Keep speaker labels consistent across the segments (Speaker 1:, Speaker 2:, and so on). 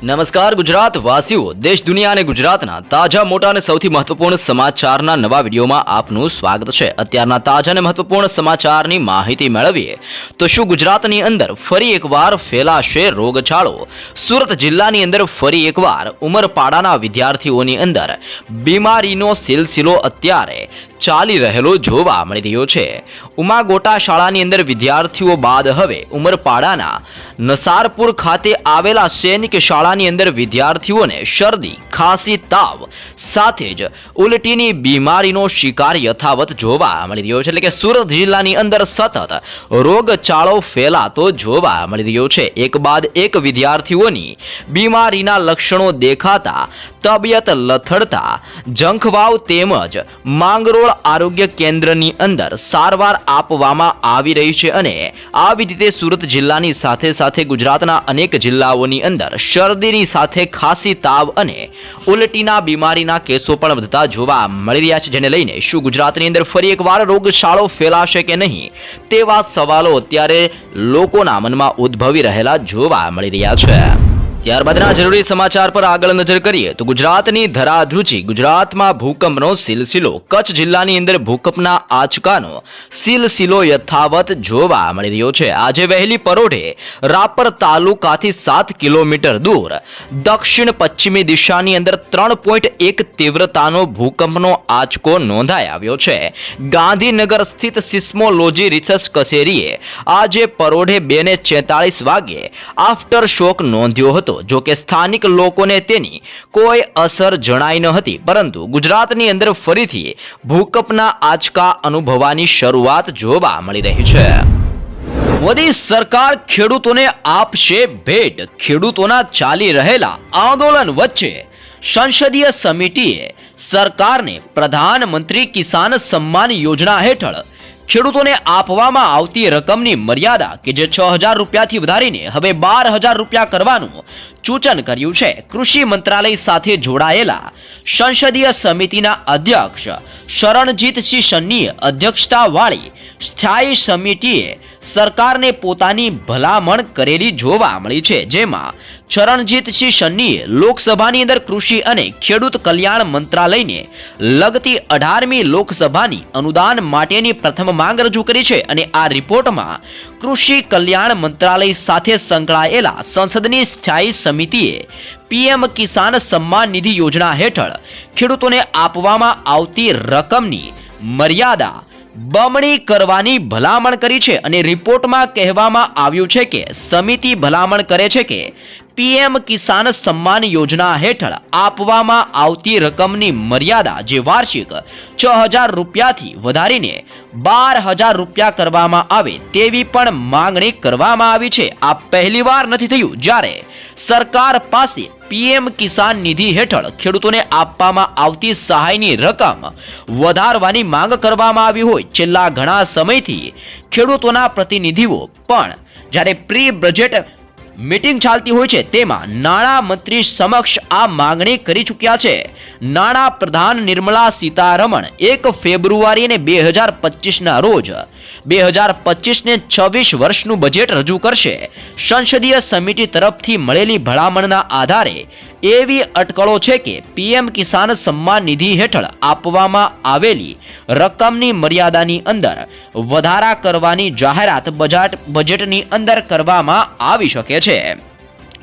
Speaker 1: નમસ્કાર ગુજરાત વાસીઓ દેશ, દુનિયા અને ગુજરાતના તાજા, મોટા અને સૌથી મહત્વપૂર્ણ સમાચારના નવા વિડીયોમાં આપનું સ્વાગત છે. અત્યારના તાજા અને મહત્વપૂર્ણ સમાચારની માહિતી મેળવીએ તો શું ગુજરાતની અંદર ફરી એકવાર ફેલાશે રોગચાળો? સુરત જિલ્લાની અંદર ફરી એકવાર ઉમરપાડાના વિદ્યાર્થીઓની અંદર બીમારીનો સિલસિલો અત્યારે ચાલી રહેલો જોવા મળી રહ્યો છે. ઉમાગોટા શાળાની અંદર વિદ્યાર્થીઓ બાદ હવે ઉમરપાડાના નસારપુર ખાતે આવેલા સૈનિક શાળાની અંદર વિદ્યાર્થીઓને શરદી, ખાંસી, તાવ સાથે જ ઉલટીની બીમારીનો શિકાર યથાવત જોવા મળી રહ્યો છે. એટલે કે સુરત જિલ્લાની અંદર સતત રોગચાળો ફેલાતો જોવા મળી રહ્યો છે. એક બાદ એક વિદ્યાર્થીઓની બીમારીના લક્ષણો દેખાતા, તબિયત લથડતા, જંખવાવ તેમજ માંગરોળ આરોગ્ય કેન્દ્રની અંદર સારવાર આપવામાં આવી રહી છે અને આવી રીતે સુરત જિલ્લાની સાથે સાથે ગુજરાતના અનેક જિલ્લાઓની અંદર શરદીની સાથે ખાંસી તાવ અને ઉલટીના બીમારીના કેસો પણ વધતા જોવા મળી રહ્યા છે, જેને લઈને શું ગુજરાતની અંદર ફરી એકવાર રોગશાળો ફેલાશે કે નહીં તેવા સવાલો અત્યારે લોકોના મનમાં ઉદ્ભવી રહેલા જોવા મળી રહ્યા છે. ત્યારબાદના જરૂરી સમાચાર પર આગળ નજર કરીએ તો ગુજરાતની ધરાધ્રુચી, ગુજરાતમાં ભૂકંપનો સિલસિલો, કચ્છ જિલ્લાની અંદર ભૂકંપના આંચકાનો સિલસિલો યથાવત જોવા મળી રહ્યો છે. આજે વહેલી પરોઢે રાપર તાલુકાથી સાત કિલોમીટર દૂર, દક્ષિણ પશ્ચિમી દિશાની અંદર ત્રણ પોઈન્ટ એક તીવ્રતાનો ભૂકંપનો આંચકો નોંધાઈ આવ્યો છે. ગાંધીનગર સ્થિત સિસ્મોલોજી રિસર્ચ કચેરીએ આજે પરોઢે બે ને વાગે આફ્ટર શોક નોંધ્યો હતો. જો કે સ્થાનિક લોકોને તેની કોઈ અસર જણાઈ ન હતી, પરંતુ ગુજરાતની અંદર ફરીથી ભૂકંપના આંચકા અનુભવવાની શરૂઆત જોવા મળી રહી છે. મોદી સરકાર ખેડૂતોને આપશે ભેટ. ખેડૂતોના ચાલી રહેલા આંદોલન વચ્ચે સંસદીય સમિતિએ સરકારને પ્રધાનમંત્રી કિસાન સન્માન યોજના હેઠળ ખેડૂતોને આપવામાં આવતી રકમની મર્યાદા કે જે છ હજાર રૂપિયાથી વધારીને હવે બાર હજાર રૂપિયા કરવાનું સૂચન કર્યું છે. કૃષિ મંત્રાલય સાથે જોડાયેલા સંસદીય સમિતિના અધ્યક્ષ શરણજીતસિંહ સન્નીએ અધ્યક્ષતાવાળી સ્થાયી સમિતિએ સરકારને પોતાની ભલામણ કરેલી જોવા મળી છે. જેમાં ચરણજીતસિંહ સન્નીએ લોકસભાની અંદર કૃષિ અને ખેડૂત કલ્યાણ મંત્રાલયને લગતી અઢારમી લોકસભાની અનુદાન માટેની પ્રથમ માંગ રજૂ કરી છે અને આ રિપોર્ટમાં કૃષિ કલ્યાણ મંત્રાલય સાથે સંકળાયેલા સંસદની સ્થાયી સમિતિએ પીએમ કિસાન સન્માન નિધિ યોજના હેઠળ ખેડૂતોને આપવામાં આવતી રકમની મર્યાદા બમણી કરવાની ભલામણ કરી છે અને રિપોર્ટમાં કહેવામાં આવ્યું છે કે સમિતિ ભલામણ કરે છે કે પીએમ કિસાન સન્માન યોજના હેઠળ આપવામાં આવતી રકમની મર્યાદા જે વાર્ષિક છ હજાર રૂપિયાથી વધારીને બાર હજાર રૂપિયા કરવામાં આવે તેવી પણ માંગણી કરવામાં આવી છે. આ પહેલીવાર નથી થયું જ્યારે સરકાર પાસે પીએમ કિસાન નિધિ હેઠળ ખેડૂતોને આપવામાં આવતી સહાયની રકમ વધારવાની માંગ કરવામાં આવી હોય છેલ્લા ઘણા સમયથી ખેડૂતોના પ્રતિનિધિઓ પણ જ્યારે પ્રી બજેટ મીટિંગ ચાલતી હોય છે તેમાં નાણાં મંત્રી સમક્ષ આ માંગણી કરી ચૂક્યા છે. નાણાં પ્રધાન નિર્મલા સીતારમણ એક ફેબ્રુઆરી અને બે હજાર પચીસના રોજ બે હજાર પચીસને છવ્વીસ વર્ષનું બજેટ રજૂ કરશે. સંસદીય સમિતિ તરફથી મળેલી ભલામણના આધારે એવી અટકળો છે કે પીએમ કિસાન સન્માન નિધિ હેઠળ આપવામાં આવેલી રકમની મર્યાદાની અંદર વધારા કરવાની જાહેરાત બજાટ બજેટની અંદર કરવામાં આવી શકે છે.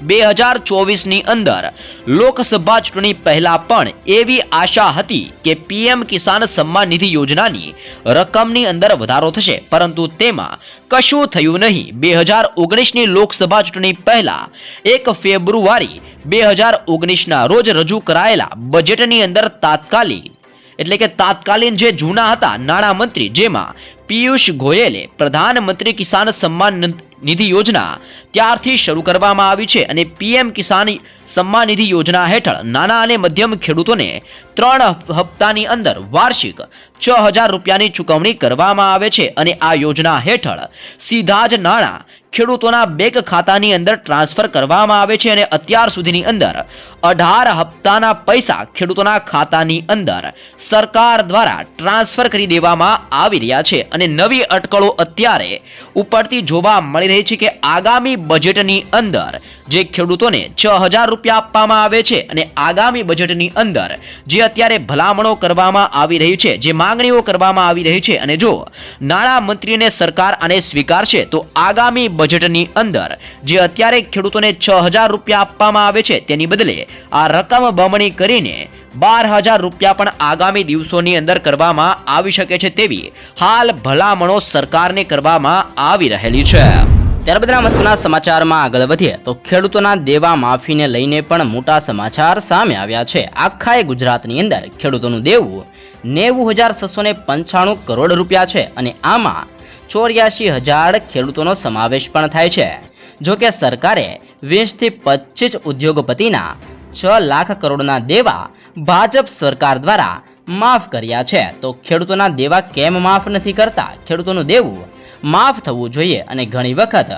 Speaker 1: બે હજાર ચોવીસની અંદર લોકસભા ચૂંટણી પહેલા પણ એવી આશા હતી કે પીએમ કિસાન સન્માન નિધિ યોજનાની રકમની અંદર વધારો થશે. પરંતુ તેમાં કશું થયું નહીં. બે હજાર ઓગણીસની લોકસભા ચૂંટણી પહેલા એક ફેબ્રુઆરી બે હજાર ઓગણીસના રોજ રજૂ કરાયેલા બજેટની અંદર તાત્કાલિક એટલે કે તાત્કાલિન જે જૂના હતા નાણામંત્રી જેમાં પિયુષ ગોયલે પ્રધાનમંત્રી કિસાન સન્માન નિધિ યોજના ત્યારથી શરૂ કરવામાં આવી છે અને પીએમ કિસાન સન્માન નિધિ યોજના હેઠળ નાના અને મધ્યમ ખેડૂતોને ત્રણ હપ્તાની અંદર વાર્ષિક છ હજાર રૂપિયાની ચૂકવણી કરવામાં આવે છે અને આ યોજના હેઠળ સીધા જ નાણાં ખેડૂતોના બેંક ખાતાની અંદર ટ્રાન્સફર કરવામાં આવે છે અને અત્યાર સુધીની અંદર અઢાર હપ્તાના પૈસા ખેડૂતોના ખાતાની અંદર સરકાર દ્વારા ટ્રાન્સફર કરી દેવામાં આવી રહ્યા છે અને નવી અટકળો અત્યારે ઉપરથી જોવા મળી રહી છે કે આગામી બજેટની અંદર, જે ખેડૂતોને છ હજાર રૂપિયા આપવામાં આવે છે અને આગામી બજેટની અંદર, જે અત્યારે ભલામણો કરવામાં આવી રહી છે, જે માંગણીઓ કરવામાં આવી રહી છે અને જો નાણાં મંત્રીને સરકાર આને સ્વીકારશે, તો આગામી બજેટની અંદર, જે અત્યારે ખેડૂતોને છ હજાર રૂપિયા આપવામાં આવે છે, તેની બદલે આ રકમ બમણી કરીને બાર હજાર રૂપિયા પણ આગામી દિવસોની અંદર કરવામાં આવી શકે છે તેવી હાલ ભલામણો સરકારને કરવામાં આવી રહેલી છે. ત્યારબાદના મહત્વના સમાચારમાં આગળ વધીએ. તો ખેડૂતોના દેવા માફીને લઈને પણ મોટા સમાચાર સામે આવ્યા છે. આખા ગુજરાતની અંદર ખેડૂતોનું દેવું નેવું હજાર છસો પંચાણું કરોડ રૂપિયા છે અને આમાં ચોર્યાસી હજાર ખેડૂતોનો સમાવેશ પણ થાય છે. જો કે સરકારે વીસથી પચીસ ઉદ્યોગપતિના છ લાખ કરોડના દેવા ભાજપ સરકાર દ્વારા માફ કર્યા છે. તો ખેડૂતોના દેવા કેમ માફ નથી કરતા? ખેડૂતોનું દેવું માફ થવું જોઈએ અને ઘણી વખત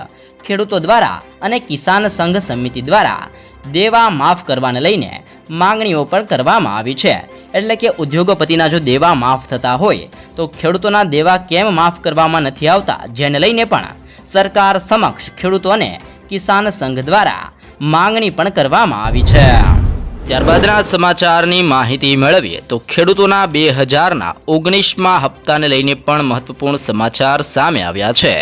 Speaker 1: ખેડૂતો દ્વારા અને કિસાન સંઘ સમિતિ દ્વારા દેવા માફ કરવાને લઈને માંગણીઓ પણ કરવામાં આવી છે. એટલે કે ઉદ્યોગપતિના જો દેવા માફ થતા હોય, તો ખેડૂતોના દેવા કેમ માફ કરવામાં નથી આવતા જેને લઈને પણ સરકાર સમક્ષ ખેડૂતોને કિસાન સંઘ દ્વારા માંગણી પણ કરવામાં આવી છે. ત્યારબાદના સમાચારની માહિતી મેળવીએ તો ખેડૂતોના બે હજારના ઓગણીસમાં હપ્તાને લઈને પણ મહત્વપૂર્ણ સમાચાર સામે આવ્યા છે.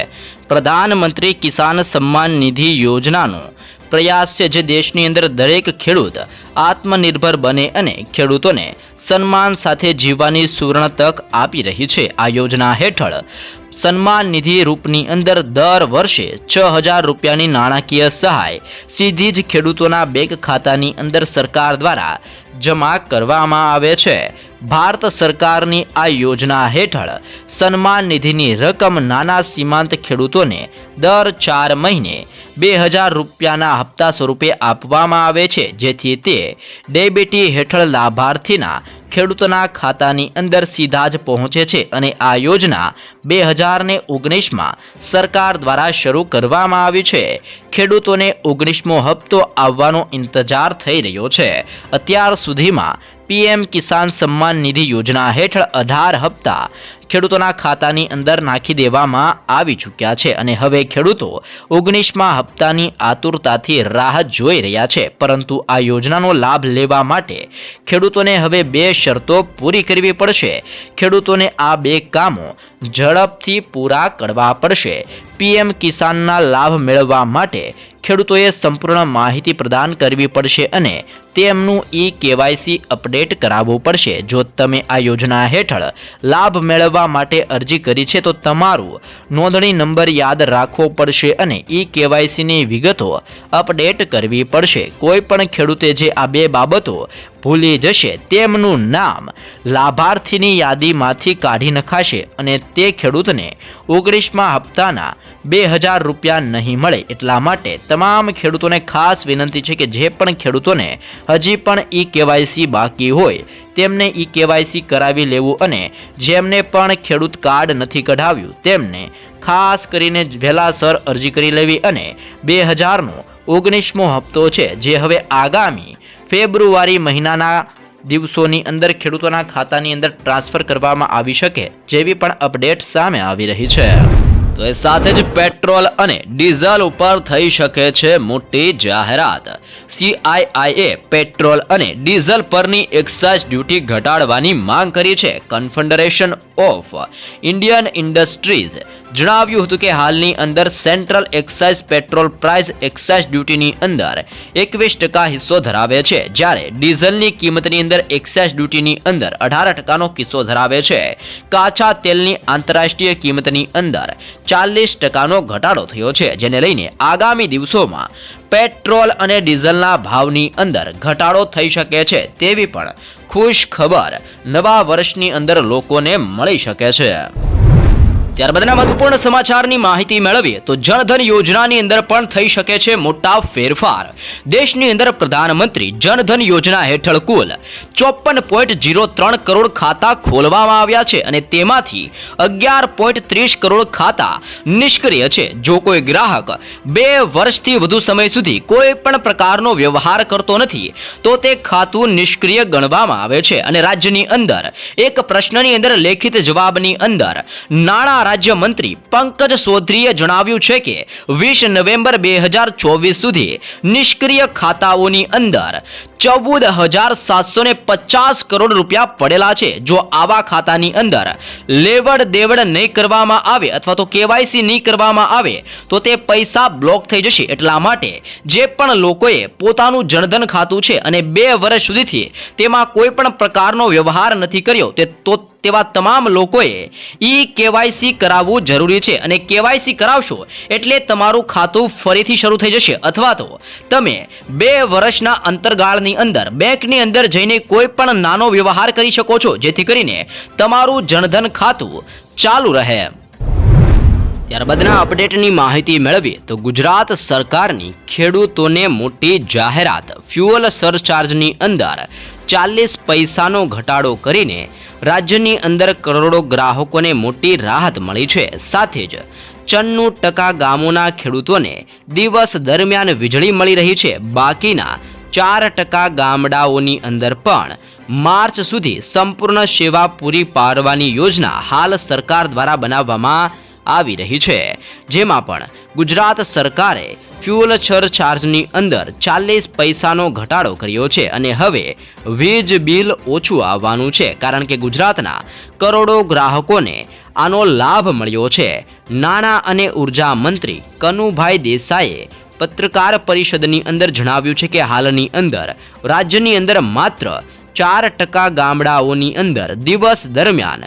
Speaker 1: પ્રધાનમંત્રી કિસાન સન્માન નિધિ યોજનાનો પ્રયાસ છે જે દેશની અંદર દરેક ખેડૂત આત્મનિર્ભર બને અને ખેડૂતોને સન્માન સાથે જીવવાની સુવર્ણ તક આપી રહી છે. આ યોજના હેઠળ સન્માન નિધિ રૂપની અંદર દર વર્ષે છ હજાર રૂપિયાની નાણાકીય સહાય સીધી જ ખેડૂતોના બેંક ખાતાની અંદર સરકાર દ્વારા જમા કરવામાં આવે છે. ભારત સરકારની આ યોજના હેઠળ સન્માન નિધિની રકમ નાના સીમાંત ખેડૂતોને દર ચાર મહિને બે હજાર રૂપિયાના હપ્તા સ્વરૂપે આપવામાં આવે છે, જેથી તે ડેબિટી હેઠળ લાભાર્થીના ખેડૂતોના ખાતાની અંદર સીધા જ પહોંચે છે અને આ યોજના બે હજાર ને ઓગણીસમાં સરકાર દ્વારા શરૂ કરવામાં આવી છે. ખેડૂતોને ઓગણીસમો હપ્તો આવવાનો ઇંતજાર થઈ રહ્યો છે. અત્યાર સુધીમાં પીએમ કિસાન સન્માન નિધિ યોજના હેઠળ અઢાર હપ્તા ખેડૂતોના ખાતાની અંદર નાખી દેવામાં આવી ચૂક્યા છે અને હવે ખેડૂતો ઓગણીસમાં હપ્તાની આતુરતાથી રાહ જોઈ રહ્યા છે. પરંતુ આ યોજનાનો લાભ લેવા માટે ખેડૂતોને હવે બે શરતો પૂરી કરવી પડશે. ખેડૂતોને આ બે કામો ઝડપથી પૂરા કરવા પડશે. પીએમ કિસાનના લાભ મેળવવા માટે ખેડૂતોએ સંપૂર્ણ માહિતી પ્રદાન કરવી પડશે અને તેમનું ઈ કેવાયસી અપડેટ કરાવવું પડશે. જો તમે આ યોજના હેઠળ લાભ મેળવવા માટે અરજી કરી છે, તો તમારું નોંધણી નંબર યાદ રાખવો પડશે અને ઈ કેવાયસીની વિગતો અપડેટ કરવી પડશે. કોઈ પણ ખેડૂતે જે આ બે બાબતો ભૂલી જશે, તેમનું નામ લાભાર્થીની યાદીમાંથી કાઢી નખાશે અને તે ખેડૂતને ઓગણીસમાં હપ્તાના બે હજાર રૂપિયા નહીં મળે એટલા માટે તમામ ખેડૂતોને ખાસ વિનંતી છે કે જે પણ ખેડૂતોને હજી પણ ઈ કેવાયસી બાકી હોય, તેમને ઈ કેવાયસી કરાવી લેવું અને જેમને પણ ખેડૂત કાર્ડ નથી કઢાવ્યું, તેમને ખાસ કરીને વહેલાસર અરજી કરી લેવી અને બે હજારનો ઓગણીસમો હપ્તો છે, જે હવે આગામી ફેબ્રુઆરી મહિનાના દિવસોની અંદર ખેડૂતોના ખાતાની અંદર ટ્રાન્સફર કરવામાં આવી શકે, જેવી પણ અપડેટ સામે આવી રહી છે. તો એ સાથે જ પેટ્રોલ અને ડીઝલ ઉપર થઈ શકે છે મોટી જાહેરાત. સીઆઈઆઈએ પેટ્રોલ અને ડીઝલ પરની એક્સાઇઝ ડ્યુટી ઘટાડવાની માંગ કરી છે કન્ફેડરેશન ઓફ ઇન્ડિયન ઇન્ડસ્ટ્રીઝ જણાવ્યું હતું કે હાલની અંદર central excise petrol price excise ડ્યુટીની અંદર એકવીસ ટકા હિસ્સો ધરાવે છે, જ્યારે ડીઝલની કિંમતની અંદર એક્સાઇઝ ડ્યુટીની અંદર અઢાર ટકાનો કિસ્સો ધરાવે છે. કાચા તેલની આંતરરાષ્ટ્રીય કિંમતની અંદર ચાલીસ ટકાનો ઘટાડો થયો છે, જેને લઈને આગામી દિવસોમાં પેટ્રોલ અને ડીઝલના ભાવની અંદર ઘટાડો થઈ શકે છે તેવી પણ ખુશ ખબર નવા વર્ષની અંદર લોકોને મળી શકે છે. ત્યારબાદના મહત્વપૂર્ણ સમાચારની માહિતી મેળવીએ તો જનધન યોજનાની અંદર પણ થઈ શકે છે મોટા ફેરફાર. દેશની અંદર પ્રધાનમંત્રી જનધન યોજના હેઠળ કુલ ચોપન ત્રણ કરોડ ખાતા ખોલવામાં આવ્યા છે અને તેમાંથી અગિયાર ત્રીસ કરોડ ખાતા નિષ્ક્રિય છે. જો કોઈ ગ્રાહક બે વર્ષથી વધુ સમય સુધી કોઈ પણ પ્રકારનો વ્યવહાર કરતો નથી, તો તે ખાતું નિષ્ક્રિય ગણવામાં આવે છે. અને રાજ્યની અંદર એક પ્રશ્નની અંદર લેખિત જવાબની અંદર નાણાં રાજ્યમંત્રી પંકજ ચૌધરીએ જણાવ્યું છે કે વીસ નવેમ્બર બે હજાર ચોવીસ સુધી નિષ્ક્રિય ખાતાઓની અંદર ચૌદ હજાર સાતસો ને પચાસ કરોડ રૂપિયા પડેલા છે. જો આવા ખાતાની અંદર લેવડ દેવડ નહીં કરવામાં આવે અથવા તો કેવાયસી નહીં કરવામાં આવે, તો તે પૈસા બ્લોક થઈ જશે. એટલા માટે જે પણ લોકોએ પોતાનું જનધન ખાતું છે અને બે વર્ષ સુધીથી તેમાં કોઈ પણ પ્રકારનો વ્યવહાર નથી કર્યો, તે તો તેવા તમામ લોકોએ ઈ કેવાયસી કરાવવું જરૂરી છે. અને કેવાયસી કરાવશો એટલે તમારું ખાતું ફરીથી શરૂ થઈ જશે. અથવા તો તમે બે વર્ષના અંતરગાળની અંદર બેંકની અંદર જઈને કોઈ પણ નાનો વ્યવહાર કરી શકો છો. જેથી કરીને તમારું જનધન ખાતું ચાલુ રહે. ત્યારબાદના અપડેટની માહિતી મેળવીએ તો ગુજરાત સરકારની ખેડૂતોને મોટી જાહેરાત ફ્યુઅલ સરચાર્જની અંદર ચાલીસ પૈસાનો ઘટાડો કરીને રાજ્યની અંદર કરોડો ગ્રાહકોને મોટી રાહત મળી છે. સાથે જ ચન્નું ટકા ગામોના ખેડૂતોને દિવસ દરમિયાન વીજળી મળી રહી છે. બાકીના ચાર ટકા ગામડાઓની અંદર પણ માર્ચ સુધી સંપૂર્ણ સેવા પૂરી પાડવાની યોજના હાલ સરકાર દ્વારા બનાવવામાં આવી રહી છે. જેમાં પણ ગુજરાત સરકારે ફ્યુઅલ સરચાર્જની અંદર ચાલીસ પૈસાનો ઘટાડો કર્યો છે અને હવે વીજ બિલ ઓછું આવવાનું છે. કારણ કે ગુજરાતના કરોડો ગ્રાહકોને આનો લાભ મળ્યો છે. નાણાં અને ઊર્જા મંત્રી કનુભાઈ દેસાઈએ પત્રકાર પરિષદની અંદર જણાવ્યું છે કે હાલની અંદર રાજ્યની અંદર માત્ર ચાર ટકા ગામડાઓની અંદર દિવસ દરમિયાન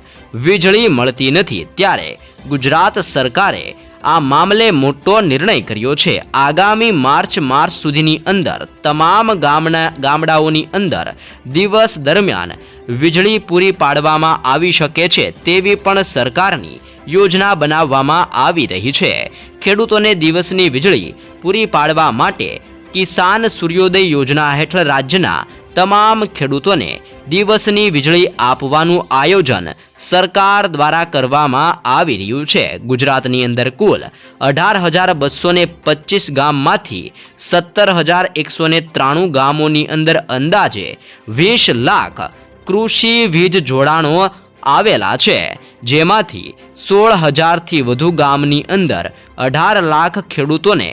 Speaker 1: વીજળી મળતી નથી. ત્યારે ગુજરાત સરકારે આ મામલે મોટો નિર્ણય કર્યો છે. આગામી માર્ચ માર્ચ સુધીની અંદર તમામ ગામના ગામડાઓની અંદર દિવસ દરમિયાન વીજળી પૂરી પાડવામાં આવી શકે છે તેવી પણ સરકારની યોજના બનાવવામાં આવી રહી છે. ખેડૂતોને દિવસની વીજળી પૂરી પાડવા માટે કિસાન સૂર્યોદય યોજના હેઠળ રાજ્યના તમામ ખેડૂતોને દિવસની વીજળી આપવાનું આયોજન સરકાર દ્વારા કરવામાં આવી રહ્યું છે. ગુજરાતની અંદર કુલ અઢાર હજાર બસો ને પચીસ ગામમાંથી સત્તર હજાર એકસો ને ત્રાણું ગામોની અંદર અંદાજે વીસ લાખ કૃષિ વીજ જોડાણો આવેલા છે. જેમાંથી સોળ હજારથી વધુ ગામની અંદર અઢાર લાખ ખેડૂતોને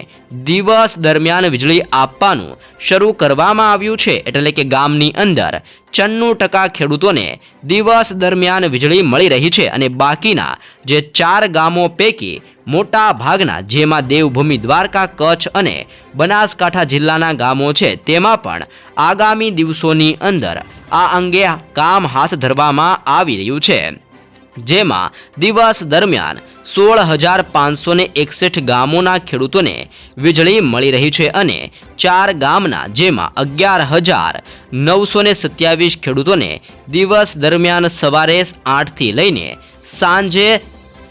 Speaker 1: દિવસ દરમિયાન વીજળી આપવાનું શરૂ કરવામાં આવ્યું છે. એટલે કે ગામની અંદર ચન્નું ટકા ખેડૂતોને દિવસ દરમિયાન વીજળી મળી રહી છે અને બાકીના જે ચાર ગામો પૈકી મોટા ભાગના, જેમાં દેવભૂમિ, દ્વારકા, કચ્છ અને બનાસકાંઠા જિલ્લાના ગામો છે, તેમાં પણ આગામી દિવસોની અંદર આ અંગે કામ હાથ ધરવામાં આવી રહ્યું છે. જેમાં દિવસ દરમિયાન સોળ હજાર પાંચસો ને એકસઠ ગામોના ખેડૂતોને વીજળી મળી રહી છે અને ચાર ગામના જેમાં અગિયાર હજાર નવસો ને સત્યાવીસ ખેડૂતોને દિવસ દરમિયાન સવારે આઠથી લઈને સાંજે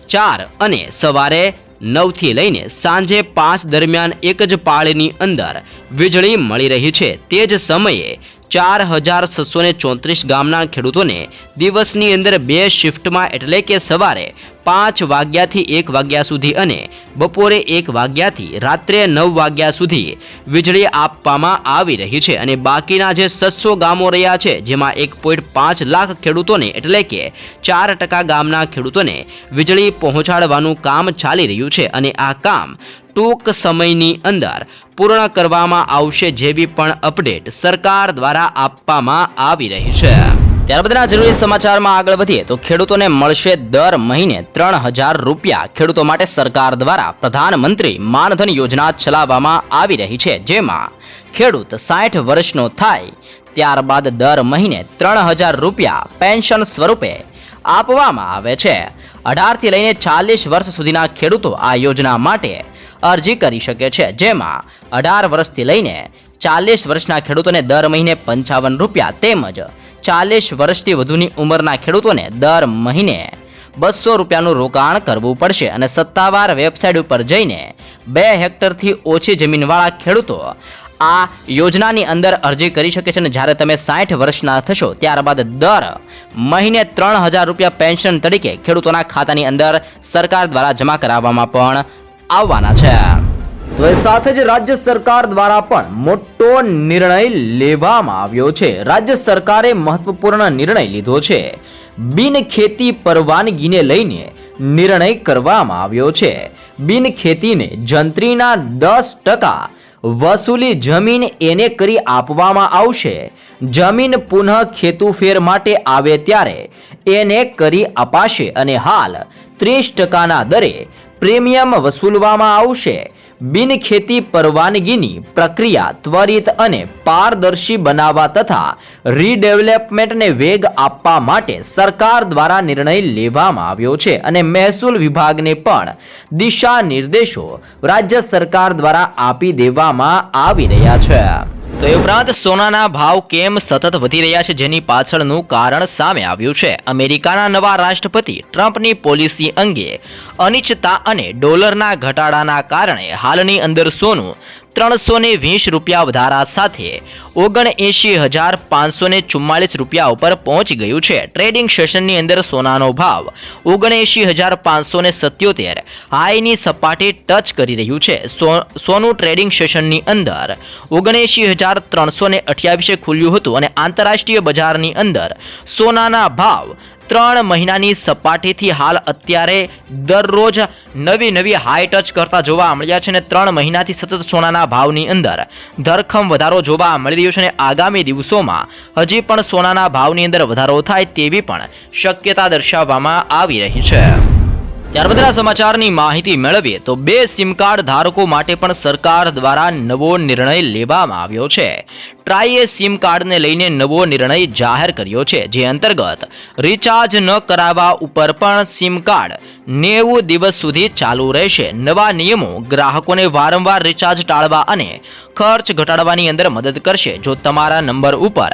Speaker 1: ચાર અને સવારે નવથી લઈને સાંજે પાંચ દરમિયાન એક જ પાળીની અંદર વીજળી મળી રહી છે. તે જ સમયે ચાર હજાર છસો ને ચોત્રીસ ગામના ખેડૂતોને દિવસની અંદર બે શિફ્ટમાં એટલે કે સવારે પાંચ વાગ્યાથી એક વાગ્યા સુધી અને બપોરે એક વાગ્યાથી રાત્રે નવ વાગ્યા સુધી વીજળી આપવામાં આવી રહી છે અને બાકીના જે સત્સો ગામો રહ્યા છે, જેમાં એક પોઈન્ટ પાંચ લાખ ખેડૂતોને એટલે કે ચાર ટકા ગામના ખેડૂતોને વીજળી પહોંચાડવાનું કામ ચાલી રહ્યું છે અને આ કામ ટૂંક સમયની અંદર પૂર્ણ કરવામાં આવશે જેવી પણ અપડેટ સરકાર દ્વારા આપવામાં આવી રહી છે. ત્યારબાદના જરૂરી સમાચારમાં આગળ વધીએ તો ખેડૂતોને મળશે દર મહિને ત્રણ હજાર રૂપિયા ખેડૂતો માટે સરકાર દ્વારા પ્રધાનમંત્રી માનધન યોજના ચલાવવામાં આવી રહી છે, જેમાં ખેડૂત સાઠ વર્ષનો થાય ત્યારબાદ દર મહિને ત્રણ હજાર રૂપિયા પેન્શન સ્વરૂપે આપવામાં આવે છે. અઢારથી લઈને ચાલીસ વર્ષ સુધીના ખેડૂતો આ યોજના માટે અરજી કરી શકે છે, જેમાં અઢાર વર્ષથી લઈને ચાલીસ વર્ષના ખેડૂતોને દર મહિને પંચાવન રૂપિયા તેમજ ચાલીસ વર્ષથી વધુની ઉંમરના ખેડૂતોને દર મહિને બસો રૂપિયાનું રોકાણ કરવું પડશે અને સત્તાવાર વેબસાઇટ ઉપર જઈને બે હેક્ટરથી ઓછી જમીનવાળા ખેડૂતો આ યોજનાની અંદર અરજી કરી શકે છે અને જ્યારે તમે સાઠ વર્ષના થશો ત્યારબાદ દર મહિને ત્રણ હજાર રૂપિયા પેન્શન તરીકે ખેડૂતોના ખાતાની અંદર સરકાર દ્વારા જમા કરાવવામાં પણ આવવાના છે. તો એ સાથે જ રાજ્ય સરકાર દ્વારા પણ મોટો નિર્ણય લેવામાં આવ્યો છે. રાજ્ય સરકારે મહત્વપૂર્ણ નિર્ણય લીધો છે. બિન ખેતી પરવાનગીને લઈને નિર્ણય કરવામાં આવ્યો છે. બિન ખેતીને જંત્રીના દસ ટકા વસૂલી જમીન એને કરી આપવામાં આવશે. જમીન પુનઃ ખેતુફેર માટે આવે ત્યારે એને કરી અપાશે અને હાલ ત્રીસ ટકાના દરે પ્રીમિયમ વસૂલવામાં આવશે. બિન ખેતી પરવાનગીની પ્રક્રિયા ત્વરિત અને પારદર્શી બનાવવા તથા રીડેવલપમેન્ટને વેગ આપવા માટે સરકાર દ્વારા નિર્ણય લેવામાં આવ્યો છે અને મહેસૂલ વિભાગને પણ દિશા નિર્દેશો રાજ્ય સરકાર દ્વારા આપી દેવામાં આવી રહ્યા છે. તો એ ઉપરાંત સોનાના ભાવ કેમ સતત વધી રહ્યા છે જેની પાછળનું કારણ સામે આવ્યું છે. અમેરિકાના નવા રાષ્ટ્રપતિ ટ્રમ્પની પોલિસી અંગે અનિશ્ચિતતા અને ડોલરના ઘટાડાના કારણે હાલની અંદર સોનું ત્રણસો ને વીસ રૂપિયા વધારા સાથે ઓગણ એંશી હજાર પાંચસો ને ચુમ્માલીસ રૂપિયા ઉપર પહોંચી ગયું છે. ટ્રેડિંગ સેશનની અંદર સોનાનો ભાવ ઓગણએંશી હજાર પાંચસો ને સત્યોતેર હાઈની સપાટી ટચ કરી રહ્યું છે. સોનું ટ્રેડિંગ સેશનની અંદર ઓગણએંશી હજાર ત્રણસો ને અઠ્યાવીસે ખુલ્યું હતું અને આંતરરાષ્ટ્રીય બજારની અંદર સોનાના ભાવ ત્રણ મહિનાની સપાટીથી હાલ અત્યારે દરરોજ નવી નવી હાઈ ટચ કરતા જોવા મળ્યા છે અને ત્રણ મહિનાથી સતત સોનાના ભાવની અંદર ધરખમ વધારો જોવા મળી રહ્યો છે અને આગામી દિવસોમાં હજી પણ સોનાના ભાવની અંદર વધારો થાય તેવી પણ શક્યતા દર્શાવવામાં આવી રહી છે. ત્યાર સમાચારની માહિતી મેળવીએ તો બે સિમ કાર્ડ ધારકો માટે પણ સરકાર દ્વારા નવો નિર્ણય લેવામાં આવ્યો છે. ટ્રાઈએ સિમ કાર્ડને લઈને નવો નિર્ણય જાહેર કર્યો છે, જે અંતર્ગત રિચાર્જ ન કરાવવા ઉપર પણ સિમ કાર્ડ નેવું દિવસ સુધી ચાલુ રહેશે. નવા નિયમો ગ્રાહકોને વારંવાર રિચાર્જ ટાળવા અને ખર્ચ ઘટાડવાની અંદર મદદ કરશે. જો તમારા નંબર ઉપર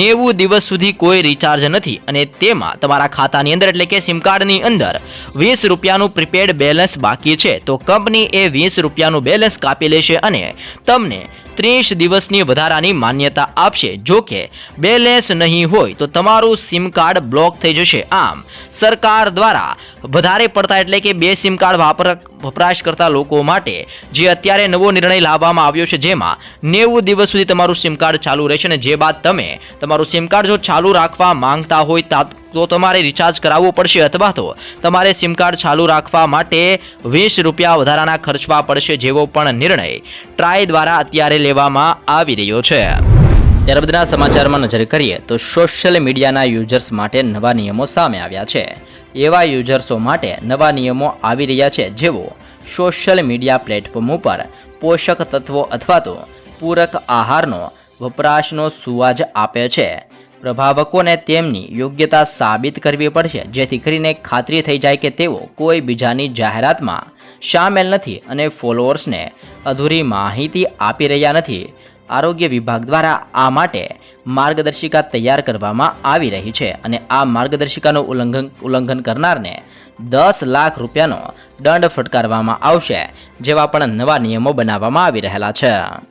Speaker 1: નેવું દિવસ સુધી કોઈ રિચાર્જ નથી અને તેમાં તમારા ખાતાની અંદર એટલે કે સિમ કાર્ડની અંદર વીસ રૂપિયાનું પ્રીપેડ બેલેન્સ બાકી છે, તો કંપની એ વીસ રૂપિયાનું બેલેન્સ કાપી લેશે અને તમને ત્રીસ દિવસની વધારાની માન્યતા આપશે. જો કે બેલેન્સ નહીં હોય તો તમારું સિમ કાર્ડ બ્લોક થઈ જશે. આમ, સરકાર દ્વારા વધારે પડતા એટલે કે બે સિમ કાર્ડ વાપર વપરાશ કરતા લોકો માટે જે અત્યારે નવો નિર્ણય લાવવામાં આવ્યો છે જેમાં નેવું દિવસ સુધી તમારું સિમ કાર્ડ ચાલુ રહેશે અને જે બાદ તમે તમારું સિમ કાર્ડ જો ચાલુ રાખવા માંગતા હોય તા તમારે રિચાર્જ કરાવવું પડશે અથવા તો તમારે સિમ કાર્ડ ચાલુ રાખવા માટે વીસ રૂપિયા વધારાના ખર્ચવા પડશે જેવો પણ નિર્ણય ટ્રાય દ્વારા અત્યારે લેવામાં આવી રહ્યો છે. ત્યાર બાદના સમાચારમાં નજર કરીએ તો સોશિયલ મીડિયાના યુઝર્સ માટે નવા નિયમો સામે આવ્યા છે. એવા યુઝર્સો માટે નવા નિયમો આવી રહ્યા છે જેઓ સોશિયલ મીડિયા પ્લેટફોર્મ ઉપર પોષક તત્વો અથવા તો પૂરક આહારનો વપરાશનો સુવાજ આપે છે. પ્રભાવકોને તેમની યોગ્યતા સાબિત કરવી પડશે, જેથી કરીને ખાતરી થઈ જાય કે તેઓ કોઈ બીજાની જાહેરાતમાં સામેલ નથી અને ફોલોઅર્સને અધૂરી માહિતી આપી રહ્યા નથી. આરોગ્ય વિભાગ દ્વારા આ માટે માર્ગદર્શિકા તૈયાર કરવામાં આવી રહી છે અને આ માર્ગદર્શિકાનું ઉલ્લંઘન ઉલ્લંઘન કરનારને દસ લાખ રૂપિયાનો દંડ ફટકારવામાં આવશે, જેવા પણ નવા નિયમો બનાવવામાં આવી રહેલા છે.